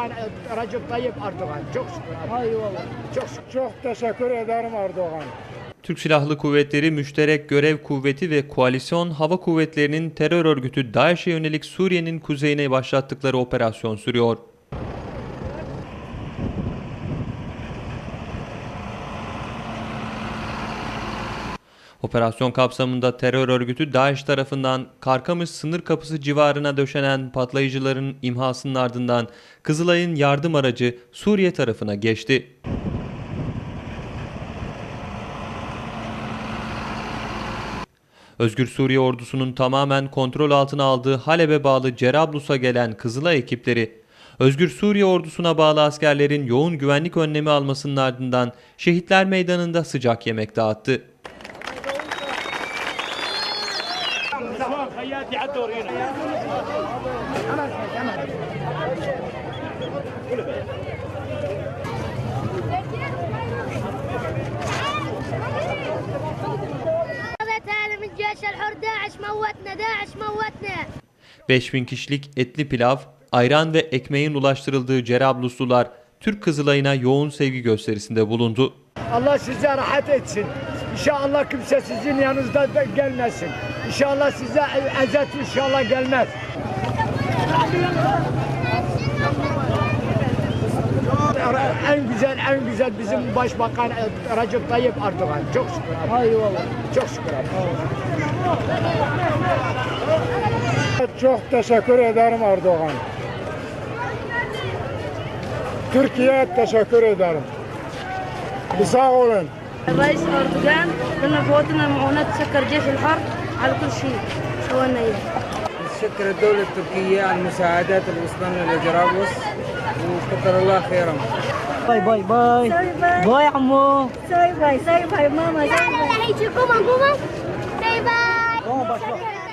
Başbakan e, Recep Tayyip Erdoğan. Çok şükür. Eyvallah. Çok şükür. Çok teşekkür ederim Erdoğan. Türk Silahlı Kuvvetleri Müşterek Görev Kuvveti ve Koalisyon Hava Kuvvetleri'nin terör örgütü DAEŞ'e yönelik Suriye'nin kuzeyine başlattıkları operasyon sürüyor. Operasyon kapsamında terör örgütü DAEŞ tarafından Karkamış sınır kapısı civarına döşenen patlayıcıların imhasının ardından Kızılay'ın yardım aracı Suriye tarafına geçti. Özgür Suriye ordusunun tamamen kontrol altına aldığı Halep'e bağlı Cerablus'a gelen Kızılay ekipleri, Özgür Suriye ordusuna bağlı askerlerin yoğun güvenlik önlemi almasının ardından Şehitler Meydanı'nda sıcak yemek dağıttı. هذا تعالى من جيش الحر داعش موتنا داعش موتنا 5000 kişilik etli pilav, ayran ve ekmeğin ulaştırıldığı Cerabluslular Türk Kızılay'ına yoğun sevgi gösterisinde bulundu. Allah size rahat etsin. İnşallah kimse sizin yanınızda da gelmesin. İnşallah size ezet inşallah gelmez. En güzel en güzel bizim başbakan e, Recep Tayyip Erdoğan. Çok şükür abi. Eyvallah. Çok şükür abi. Çok teşekkür ederim Erdoğan. Türkiye'ye teşekkür ederim. Sağ olun. الرئيس أردوغان لما فوتنا معونات سكر جيش الحرب على كل شيء سوينا إياه نشكر الدولة التركية على المساعدات اللي وصلنا لجرابلس وكثر الله خيرهم باي باي باي. باي عمو Sorry bye. Sorry bye mama. Sorry bye. Say bye. Tamam başla.